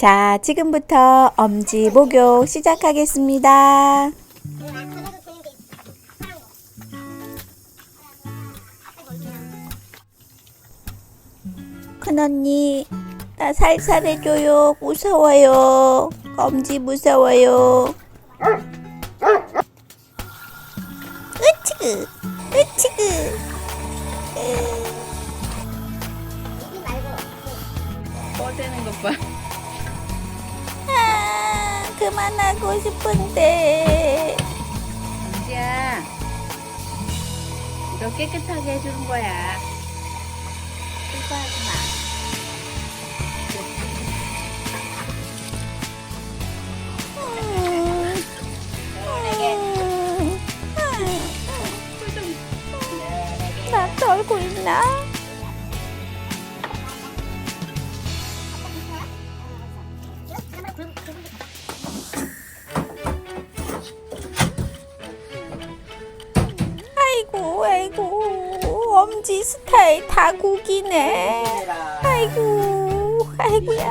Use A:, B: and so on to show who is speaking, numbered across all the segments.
A: 자, 지금부터 엄지 목욕 시작하겠습니다. 큰언니, 나 살살 해줘요. 무서워요. 엄지 무서워요. 으치그, 으치그.
B: 꺼대는 것 봐.
A: 아, 그만하고 싶은데.
B: 은지야, 너 깨끗하게 해주는 거야. 실수하지 마.
A: 음, 음, 나 떨고 있나? 아이고 아이고 엄지 스타일 다 구기네. 아이고 아이고야.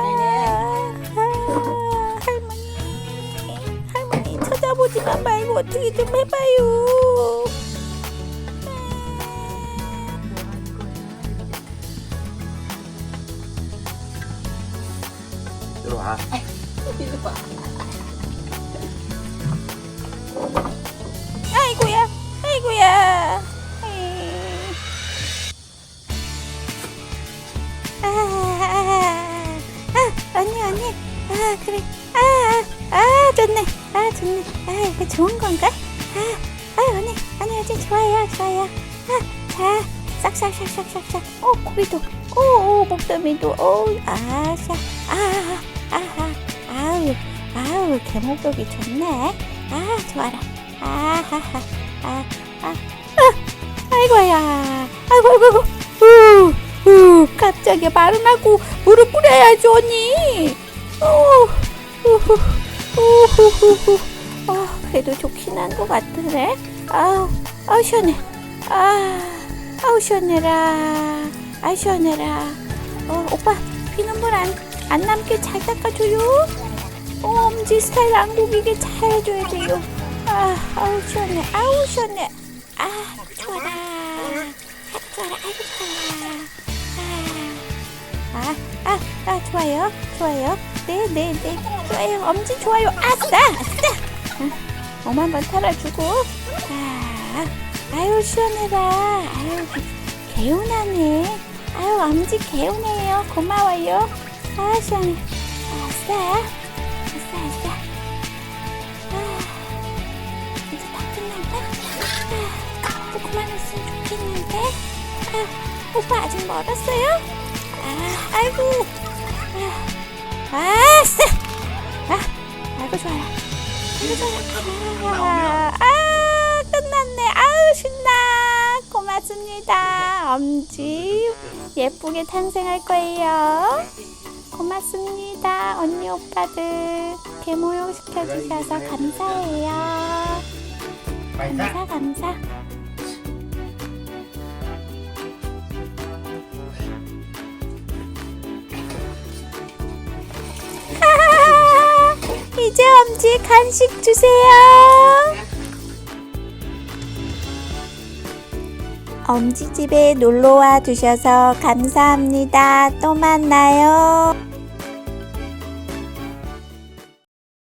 A: 아, 할머니. 할머니 쳐다보지만 말고 어떻게 좀 해봐요.
C: 이리 와.
A: 아이고야 아이고야 아 그래. 아, 아, 아 좋네. 아 좋네. 아 이거 좋은 건가? 아, 아 언니 언니 아주 좋아요 좋아요. 아자 싹싹싹싹싹싹. 어 고기도. 오오 목덜미도. 오아샤 아, 아아 아우 아우 개목욕이 좋네. 아 좋아라. 아하하 아, 아, 아, 아이고야. 아이고 아이고 아이고. 우, 우, 갑자기 말은 하고 무릎 꿇어야지 언니 우, 우후, 우후후후 아, 그래도 좋긴 한 것 같으네 아, 아 시원해 아, 아우 시원해라 아 시원해라 어, 오빠 피눈물 안, 안 남게 잘 닦아줘요 어, 엄지 스타일 안 구기게 잘 해줘야 돼요 아, 아우 시원해, 아우 시원해. 아, 좋아라. 아, 좋아라, 아이고 좋아라. 아, 아, 아, 아, 좋아요, 좋아요. 네, 네, 네, 좋아요. 엄지 좋아요. 아싸, 아싸. 응, 몸 한번 털어주고. 아, 아유 시원해라. 아유 개운하네. 아유 엄지 개운해요. 고마워요. 아 시원해. 아싸, 아싸, 아싸. 아. 이제 다 끝난다. 아, 조금만 했으면 좋겠는데. 아, 오빠 아직 멀었어요? 아, 아이고. 아, 아싸. 아, 아이고 좋아요. 아이고 좋아요. 아, 아, 끝났네. 아우 신나. 고맙습니다. 엄지 예쁘게 탄생할 거예요. 고맙습니다. 언니 오빠들 개모용 시켜주셔서 감사해요. 감사 감사. 엄지 간식 주세요. 엄지 집에 놀러 와 주셔서 감사합니다. 또 만나요.